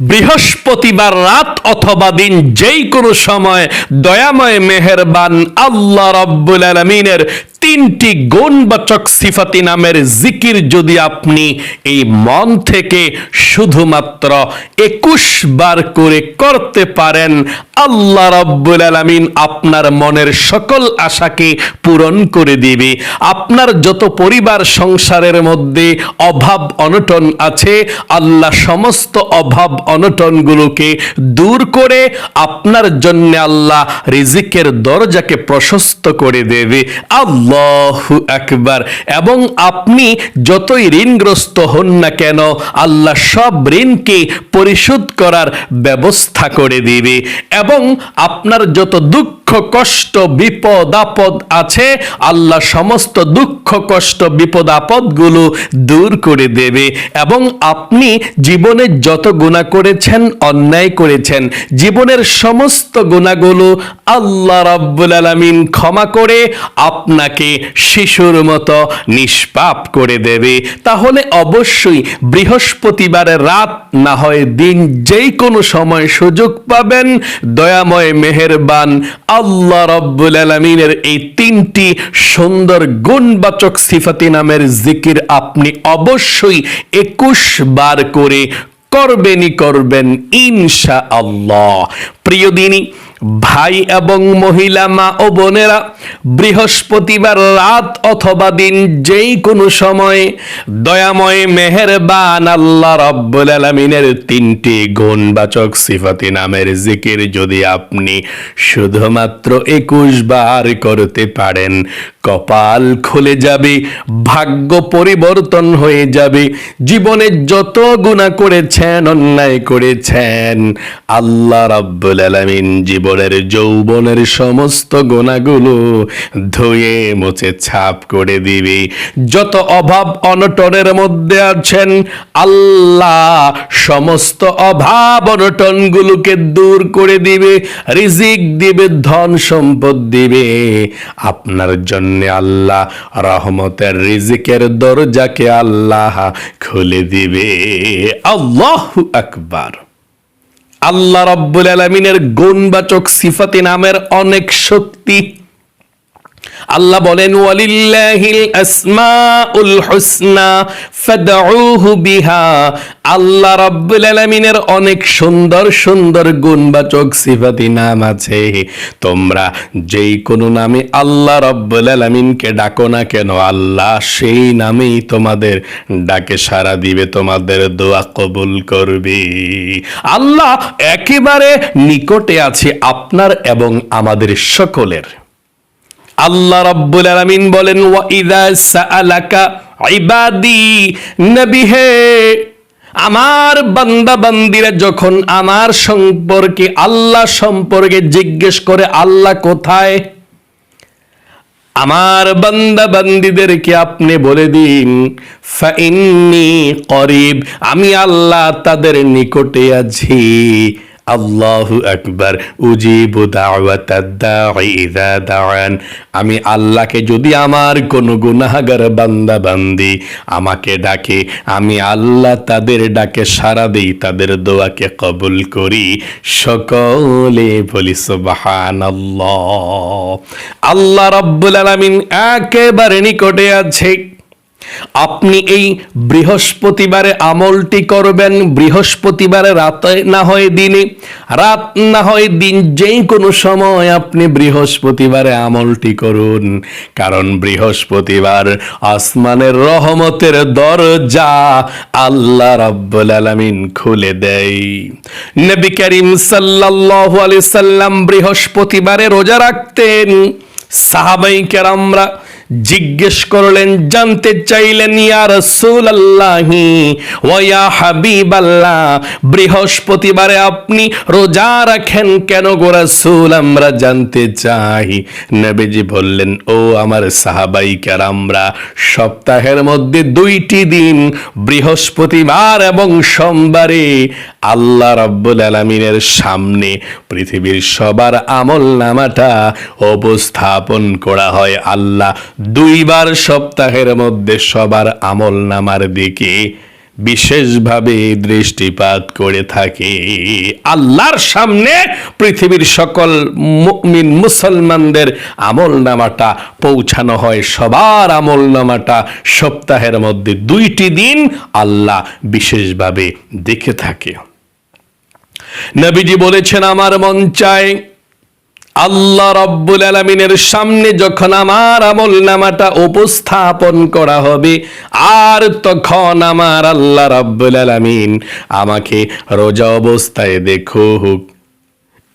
বৃহস্পতিবার রাত অথবা দিন যেই কোনো সময় দয়াময় মেহেরবান আল্লাহ রব্বুল আলমিনের তিনটি গুণবাচক সিফাতি নামের জিকির যদি আপনি এই মন থেকে শুধুমাত্র একুশ বার করে করতে পারেন, আল্লাহ রব্বুল আলমিন আপনার মনের সকল আশাকে পূরণ করে দিবে। আপনার যত পরিবার সংসারের মধ্যে অভাব অনটন আছে, আল্লাহ সমস্ত অভাব অনটনগুলোকে দূর করে আপনার জন্য আল্লাহ রিজিকের দরজাকে প্রশস্ত করে দেবে। আল্লাহু আকবার। এবং আপনি যতই ঋণগ্রস্ত হন না কেন, আল্লাহ সব ঋণকে পরিশোধ করার ব্যবস্থা করে দিবে। এবং আপনার যত দুঃখ, কষ্ট, বিপদ, আপদ আছে, আল্লাহ সমস্ত দুঃখ, কষ্ট, বিপদ, আপদগুলো দূর করে দেবে। এবং আপনি জীবনে যত গুণা করেছেন, অন্যায় করেছেন, জীবনের সমস্ত গুণাগুলো আল্লাহ রাব্বুল আলামিন ক্ষমা করে আপনাকে শিশুর মতো নিষ্পাপ করে দেবে। তাহলে অবশ্যই বৃহস্পতিবারের রাত না হয় দিন যেই কোনো সময় সুযোগ পাবেন। দয়াময় মেহেরবান আল্লাহ রব্বুল আলমিনের এই তিনটি সুন্দর গুণবাচক সিফাতি নামের জিকির আপনি অবশ্যই একুশ বার করে করবেনই করবেন ইনশা আল্লাহ প্রিয় দিনী ভাই এবং মহিলা, মা ও বোনেরা, বৃহস্পতিবার রাত অথবা দিন যেই কোনো সময় দয়াময় মেহেরবান আল্লাহ রব্বুল আলমিনের তিনটি গুণবাচক সিফাতি নামের জিকির যদি আপনি শুধুমাত্র একুশ বার করতে পারেন কপাল খুলে যাবে, ভাগ্য পরিবর্তন হয়ে যাবে। জীবনে যত গুণা করেছেন, অন্যায় করেছেন, আল্লাহ রাব্বুল আলামিন জীবনের, যৌবনের সমস্ত গুণাগুলো ধুয়ে, মুছে, ছাপ করে দিবে। যত অভাব অনটনের মধ্যে আছেন, আল্লাহ সমস্ত অভাব অনটনগুলোকে দূর করে দিবে, রিজিক দিবে, ধন সম্পদ দিবে। আপনার জন্য আল্লাহ রহমতের রিজিকের দরজাকে আল্লাহ খুলে দিবে। আল্লাহ আকবার। আল্লাহ রব্বুল আলমিনের গুণবাচক সিফাতি নামের অনেক শক্তি আল্লাহ বলেন আল্লাহ রাব্বুল অনেক সুন্দর সুন্দর গুণবাচক সিফাতি নাম আছে। তোমরা যেই কোনো নামে আল্লাহ রাব্বুল আলামিনকে ডাকো না কেন, আল্লাহ সেই নামেই তোমাদের ডাকে সাড়া দিবে, তোমাদের দোয়া কবুল করবে। আল্লাহ একেবারে নিকটে আছে আপনার এবং আমাদের সকলের। আল্লাহ রাব্বুল আলামিন বলেন, ওয়া ইযা সাআলাকা ইবাদি নবী হে, আমার বান্দা বান্দিরা যখন আমার সম্পর্কে, আল্লাহ সম্পর্কে জিজ্ঞেস করে, আল্লাহ কোথায়? আমার বান্দা বান্দিদেরকে আপনি বলে দিন, ফাইন্নি করিব আমি আল্লাহ তাদের নিকটে আছি। আল্লাহু আকবার, উজিবু ইযা দাআন আমি আল্লাহকে যদি আমার কোনো গুনাহগার বান্দা বান্দি আমাকে ডাকে, আমি আল্লাহ তাদের ডাকে সাড়া দেই, তাদের দোয়াকে কবুল করি। সকলে বলি সুবহানাল্লাহ। আল্লাহ রাব্বুল আলামিন একেবারে নিকটে আছে। আপনি এই বৃহস্পতিবারে আমলটি করবেন, বৃহস্পতিবারে রাতে না হয় দিনে, রাত না হয় দিন, যেই কোনো সময় আপনি বৃহস্পতিবারে আমলটি করুন, কারণ বৃহস্পতিবার আসমানের রহমতের দরজা আল্লাহ রাব্বুল আলামিন খুলে দেয়। নবী করিম সাল্লাল্লাহু আলাইহি সাল্লাম বৃহস্পতিবারে রোজা রাখতেন, সাহাবাই কেরামরা জিজ্ঞেস করলেন, জানতে চাইলেন, ইয়া আল্লাহি ওয়া হাবিব আল্লাহ বৃহস্পতিবারে আপনি রোজা রাখেন কেন গো রাসূল? আমরা জানতে চাই। নবীজি বললেন, ও আমার সাহাবাই আমরা সপ্তাহের মধ্যে দুইটি দিন, বৃহস্পতিবার এবং সোমবারে আল্লাহ রাব্বুল আলামিনের সামনে পৃথিবীর সবার আমল নামাটা উপস্থাপন করা হয়। আল্লাহ দুইবার সপ্তাহের মধ্যে সবার আমল নামার দিকে বিশেষভাবে দৃষ্টিপাত করে থাকে। আল্লাহর সামনে পৃথিবীর সকল মুমিন মুসলমানদের আমল নামাটা পৌঁছানো হয়, সবার আমল নামাটা সপ্তাহের মধ্যে দুইটি দিন আল্লাহ বিশেষভাবে দেখে থাকে। নবীজি বলেছেন, আমার মন চায় আল্লাহ রব্বুল আলমিনের সামনে যখন আমার আমল নামাটা উপস্থাপন করা হবে, আর তখন আমার আল্লাহ রব্বুল আলমিন আমাকে রোজা অবস্থায় দেখুক।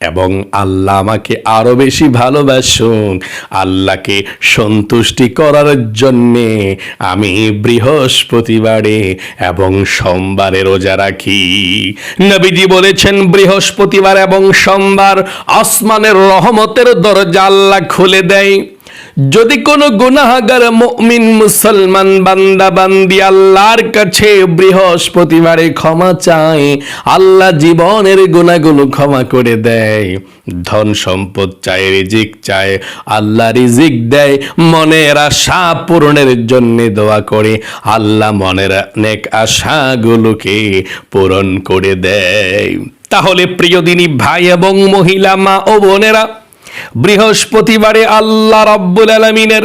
এবং আল্লাহ আমাকে আরও বেশি ভালোবাসুন। আল্লাহকে সন্তুষ্টি করার জন্যে আমি বৃহস্পতিবারে এবং সোমবারে রোজা রাখি। নবীজি বলেছেন, বৃহস্পতিবার এবং সোমবার আসমানের রহমতের দরজা আল্লাহ খুলে দেয়। যদি কোনো গুনাহগার মুমিন মুসলমান বান্দা বান্দি আল্লাহর কাছে বৃহস্পতিবারে ক্ষমা চায়, আল্লাহ জীবনের গুণাগুলো ক্ষমা করে দেয়। ধন সম্পদ চায়, রিজিক চায়, আল্লাহ রিজিক দেয়, মনের আশা পূরণের জন্য দোয়া করে, আল্লাহ মনের অনেক আশাগুলোকে পূরণ করে দেয়। তাহলে প্রিয় দিনী ভাই এবং মহিলা মা ও বোনেরা বৃহস্পতিবারে আল্লাহ রব্বুল আলমিনের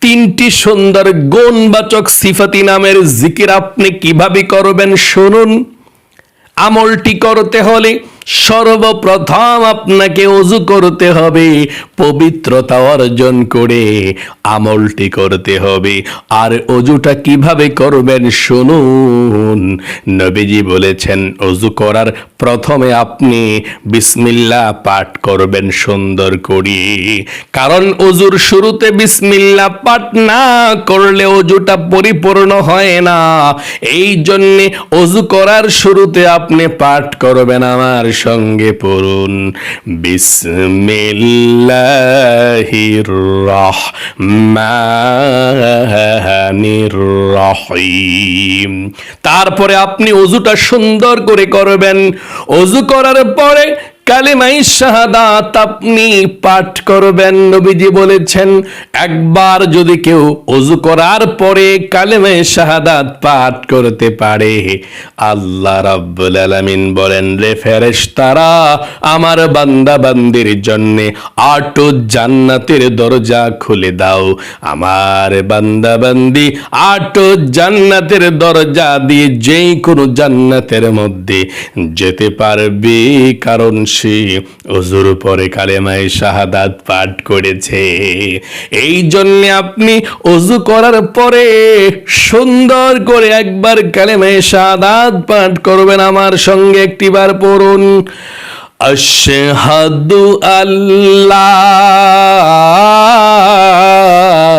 তিনটি সুন্দর গুণবাচক সিফাতি নামের জিকির আপনি কীভাবে করবেন শুনুন। আমলটি করতে হলে সর্বপ্রথম আপনাকে অজু করতে হবে, পবিত্রতা অর্জন করে আমলটি করতে হবে। আর অজুটা কীভাবে করবেন শুনুন। নবীজি বলেছেন, অজু করার প্রথমে আপনি বিসমিল্লা পাঠ করবেন সুন্দর করে। কারণ অজুর শুরুতে বিসমিল্লা পাঠ না করলে অজুটা পরিপূর্ণ হয় না। এই জন্যে অজু করার শুরুতে আপনি পাঠ করবেন, আমার সঙ্গে পড়ুন। বিসমিল্লাহির রহমানির রহিম। তারপরে আপনি অজুটা সুন্দর করে করবেন। অজু করার পরে কালেমাই শাহাদাত আপনি পাঠ করবেন। নবীজি বলেছেন, একবার যদি কেউ অজু করার পরে কালেমাই শাহাদাত পাঠ করতে পারে, আল্লাহ রাব্বুল আলামিন বলেন, রে ফেরেশতারা, আমার বান্দা বান্দির জন্য আটো জান্নাতের দরজা খুলে দাও। আমার বান্দা বান্দি আটো জান্নাতের দরজা দিয়ে যেই কোনো জান্নাতের মধ্যে যেতে পারবে, কারণ সে অজুর পরে কালেমায় শাহাদাত পাঠ করেছে। এই জন্য আপনি অজু করার পরে সুন্দর করে একবার কালেমায় শাহাদাত পাঠ করবেন আমার সঙ্গে একটিবার পড়ুন। আশহাদু আল্লাহ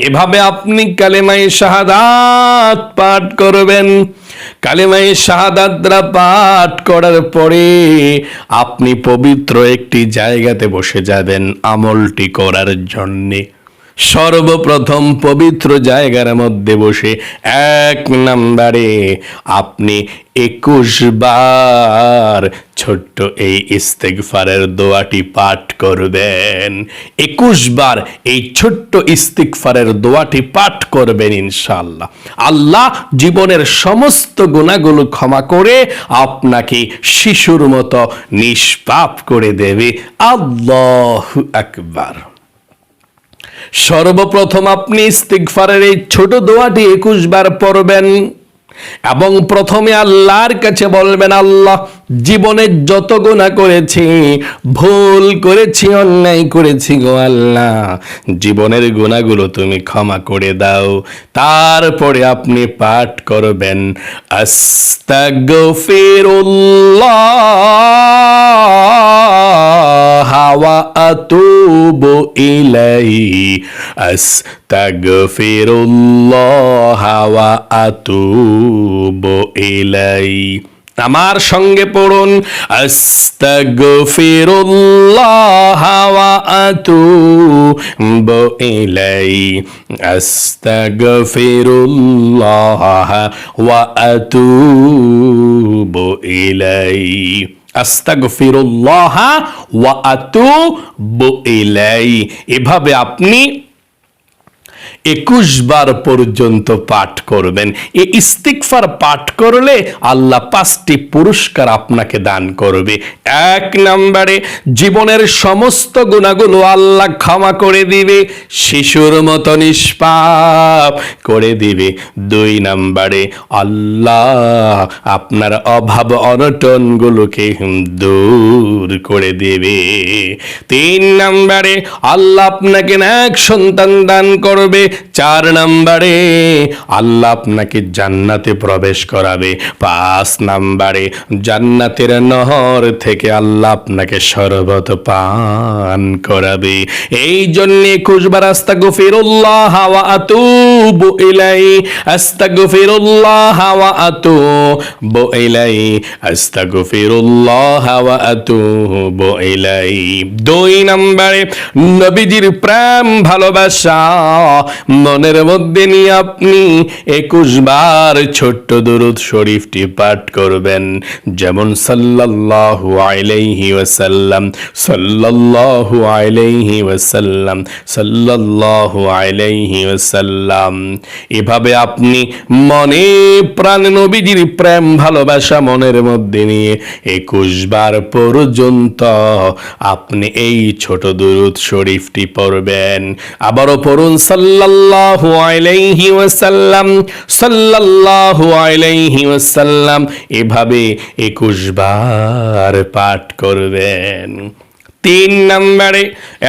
এভাবে আপনি কালেমাই শাহাদাত পাঠ করবেন। কালেমাই শাহাদাতরা পাঠ করার পরে আপনি পবিত্র একটি জায়গাতে বসে যাবেন আমলটি করার জন্যে। সর্বপ্রথম পবিত্র জায়গার মধ্যে বসে এক নাম্বারে আপনি একুশ বার ছোট্ট এই ইস্তেগফারের দোয়াটি পাঠ করবেন। একুশ বার এই ছোট্ট ইস্তিগফারের দোয়াটি পাঠ করবেন ইনশাল্লাহ আল্লাহ জীবনের সমস্ত গুণাগুলো ক্ষমা করে আপনাকে শিশুর মতো নিষ্পাপ করে দেবে। আল্লাহ আকবার। সর্বপ্রথম আপনি ইস্তিগফারের এই ছোট দোয়াটি একুশ বার পড়বেন। এবং প্রথমে আল্লাহর কাছে বলবেন, আল্লাহ, জীবনে যত গুণা করেছি, ভুল করেছি, অন্যায় করেছি গো আল্লাহ, জীবনের গুণাগুলো তুমি ক্ষমা করে দাও। তারপরে আপনি পাঠ করবেন, আস্তাগফিরুল্লাহ। আতুবু ইলাইহি আস্তাগফিরুল্লাহ ওয়া আতুবু ইলাইহি আমার সঙ্গে পড়ুন। আস্তাগফিরুল্লাহ ওয়া আতুবু ইলাই আস্তাগফিরুল্লাহ ওয়া আতুবু ইলাই আস্তাগফিরুল্লাহ ওয়া আতুবু ইলাই এভাবে আপনি একুশ বার পর্যন্ত পাঠ করবেন। এই ইস্তিকফার পাঠ করলে আল্লাহ পাঁচটি পুরস্কার আপনাকে দান করবে। এক নম্বরে, জীবনের সমস্ত গুণাগুলো আল্লাহ ক্ষমা করে দিবে, শিশুর মতো নিষ্পাপ করে দিবে। দুই নম্বরে, আল্লাহ আপনার অভাব অনটনগুলোকে দূর করে দেবে। তিন নম্বরে, আল্লাহ আপনাকে এক সন্তান দান করবে চার নম্বরে। আল্লাহ আপনাকে জান্নাতে প্রবেশ করাবে। পাঁচ নম্বরে, জান্নাতের নহর থেকে আল্লাহ আপনাকে শরবত পান করাবে। এই জন্য একুশবার আস্তা গফিরুল্লাহ হাওয়া আতুবু ইলাই। আস্তাগফিরুল্লাহ হাওয়া আতুবু ইলাই। আস্তাগফিরুল্লাহ হাওয়া আতুবু ইলাই। দুই নম্বরে, নবীজির প্রেম, ভালোবাসা। মনের মধ্যে নিয়ে আপনি একুশ বার ছোট্ট দুরুদ শরীফটি পাঠ করবেন। যেমন সাল্লাল্লাহু আলাইহি ওয়াসাল্লাম, সাল্লাল্লাহু আলাইহি ওয়াসাল্লাম, সাল্লাল্লাহু আলাইহি ওয়াসাল্লাম। এভাবে আপনি মনে প্রাণ নবীজির প্রেম, ভালোবাসা মনের মধ্যে নিয়ে একুশ বার পর্যন্ত আপনি এই ছোট দুরুদ শরীফটি পড়বেন। আবারও পড়ুন সাল্লাল্লাহু আলাইহি ওয়াসাল্লাম, সাল্লাল্লাহু আলাইহি ওয়াসাল্লাম এভাবে একুশ বার পাঠ করবেন। তিন নম্বরে,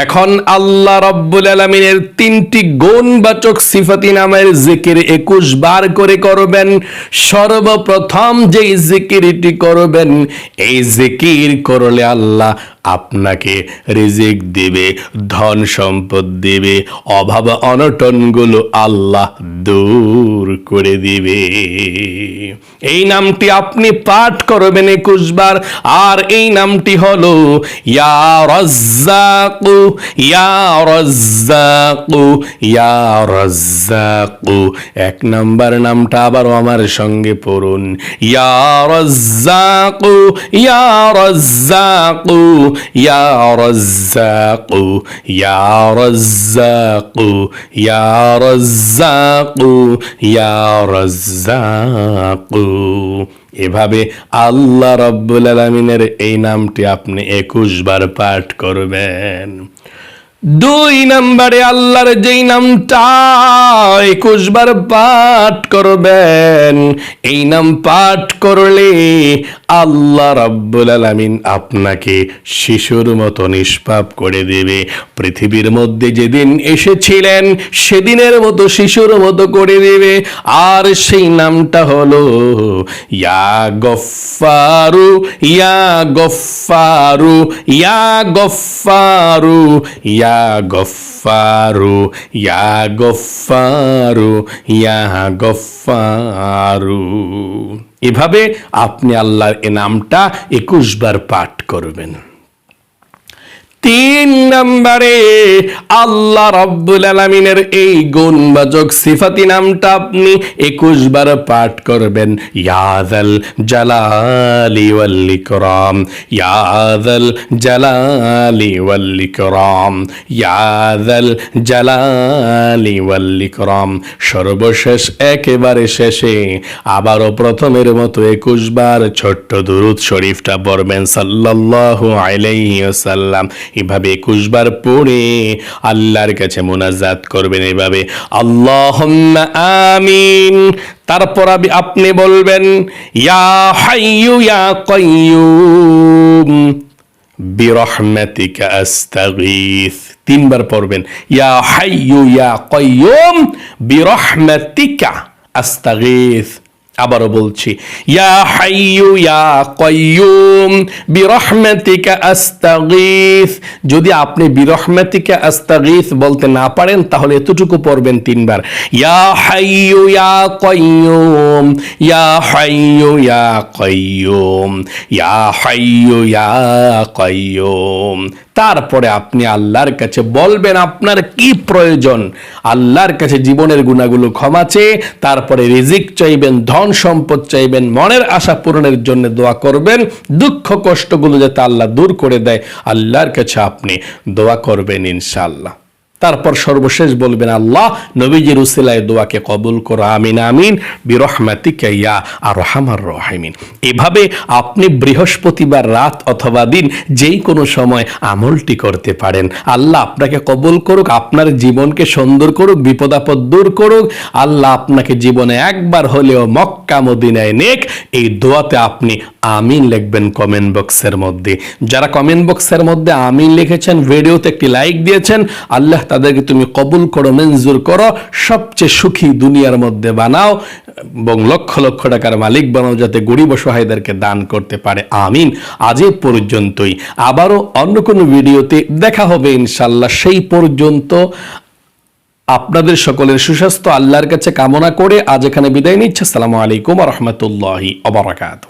এখন আল্লাহ রব্বুল আলমিনের তিনটি গুণবাচক সিফাতি নামের জিকির একুশ বার করে করবেন। সর্বপ্রথম যেই জিকিরটি করবেন, এই জিকির করলে আল্লাহ আপনাকে রিজিক দিবে, ধন সম্পদ দিবে, অভাব অনটনগুলো আল্লাহ দূর করে দিবে। এই নামটি আপনি পাঠ করবেন একুশ বার, আর এই নামটি হলো, ইয়া রাজ্জাকু ইয়া রাজ্জাকু ইয়া রাজ্জাকু। এক নাম্বার নামটা আবারও আমার সঙ্গে পড়ুন, ইয়া রাজ্জাকু ইয়া রাজ্জাকু। ইয়া রাজ্জাকু ইয়া রাজ্জাকু ইয়া রাজ্জাকু ইয়া রাজ্জাকু এভাবে আল্লাহ রব্বুল আলমিনের এই নামটি আপনি একুশ বার পাঠ করবেন। দুই নম্বরে আল্লাহর যেই নামটা একুশ বার পাঠ করবেন, এই নাম পাঠ করলে আল্লাহ রাব্বুল আলামিন আপনাকে শিশুর মতো নিষ্পাপ করে দেবে। পৃথিবীর মধ্যে যেদিন এসেছিলেন, সেদিনের মতো শিশুর মতো করে দেবে। আর সেই নামটা হলো, ইয়া গফারু ইয়া গফারু ইয়া গফারু ইয়া গফারু ইয়া গফারু ইয়া গফারু এভাবে আপনি আল্লাহর এ নামটা একুশ বার পাঠ করবেন। তিন নম্বরে আল্লাহ রব্বুল আলমিনের এই গুণবাচক সিফাতি নামটা আপনি একুশ বার পাঠ করবেন। ইয়াদল জালালি ওয়াল্লিকরাম ইয়াদল জালালি ওয়াল্লিকরাম ইয়াদল জালালি ওয়াল্লিকরাম সর্বশেষ একেবারে শেষে আবারও প্রথমের মতো একুশ বার ছোট্ট দুরুদ শরীফটা পড়বেন সাল্লাল্লাহু আলাইহি ওয়াসাল্লাম। এভাবে একুশ বার পড়ে আল্লাহর কাছে মোনাজাত করবেন এভাবে আল্লাহ আমিন। তারপর আপনি বলবেন, ইয়া হাইয়ু ইয়া কয়্যুম বিরহমাতিকা আস্তাগীথ তিনবার পড়বেন, ইয়া হাইয়ু ইয়া কয়্যুম বিরহমাতিকা আস্তাগীথ আবারও বলছি, ইয়া হাইয়ু, ইয়া কয়্যুম বিরহমাতিকা আস্তাগীথ যদি আপনি বিরহমাতিকা আস্তাগীথ বলতে না পারেন, তাহলে এতটুকু পড়বেন তিনবার, ইয়া হাইয়ু, ইয়া কয়্যুম ইয়া হাইয়ু, ইয়া কয়্যুম ইয়া হাইয়ু, ইয়া কয়্যুম তারপরে আপনি আল্লাহর কাছে বলবেন, আপনার কি প্রয়োজন? আল্লাহর কাছে জীবনের গুণাগুলো ক্ষমা চেয়ে, তারপরে রিজিক চাইবেন, ধন সম্পদ চাইবেন, মনের আশা পূরণের জন্য দোয়া করবেন, দুঃখ কষ্টগুলো যাতে আল্লাহ দূর করে দেয়, আল্লাহর কাছে আপনি দোয়া করবেন ইনশাআল্লাহ। তারপর সর্বশেষ বলবেন, আল্লাহ, নবীজির উসিলায় দোয়াকে কবুল করো, আমিন আমিন, বিরহমাতিকা ইয়া আর রহমার রহিমিন। এভাবে আপনি বৃহস্পতিবার রাত অথবা দিন যেই কোনো সময় আমলটি করতে পারেন। আল্লাহ আপনাকে কবুল করুক, আপনার জীবনকে সুন্দর করুক বিপদ আপদ দূর করুক। আল্লাহ আপনাকে জীবনে একবার হলেও মক্কা, মদিনায় নেক। এই দোয়াতে আপনি আমিন লিখবেন কমেন্ট বক্সের মধ্যে। যারা কমেন্ট বক্সের মধ্যে আমিন লিখেছেন, ভিডিওতে একটি লাইক দিয়েছেন, আল্লাহ তাদেরকে তুমি কবুল করো, মঞ্জুর করো, সবচেয়ে সুখী দুনিয়ার মধ্যে বানাও এবং লক্ষ লক্ষ টাকার মালিক বানাও যাতে গরিব অসহায়দেরকে দান করতে পারে। আমিন। আজ এ পর্যন্তই। আবারও অন্য কোনো ভিডিওতে দেখা হবে ইনশাল্লাহ সেই পর্যন্ত আপনাদের সকলের সুস্বাস্থ্য, আল্লাহর কাছে কামনা করে আজ এখানে বিদায় নিচ্ছে। আসসালামু আলাইকুম রহমতুল্লাহি অবরাকাত